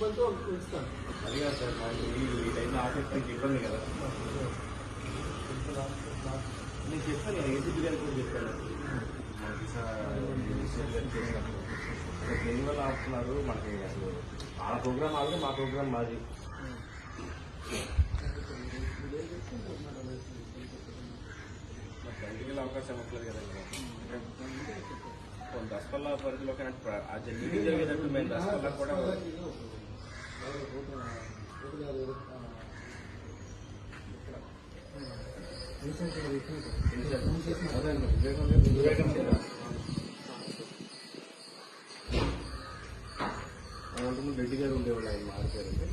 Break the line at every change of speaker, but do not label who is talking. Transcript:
month
అది కాదు sir నాకు ఈ- టైంలో ఆఫీస్ మీకు ఇబ్బంది కదా నేను చెప్పాను కదా ఏసీపీ గారికి కూడా చెప్పాను మన వీసా ఆపుతున్నారు మనకి అసలు ఆ ప్రోగ్రామ్ ఆల్రెడీ మా ప్రోగ్రామ్ మాది మరి అవకాశం ఇవ్వట్లేదు కదా దసపల్లా పరిధిలో కానీ ప్ర- ఆ జర్నీ జరిగేటట్టు మేము దసపల్లా కూడా అంతకుముందు రెడ్డి గారు ఉండేవాళ్ళు ఆయన మారిపోయారండి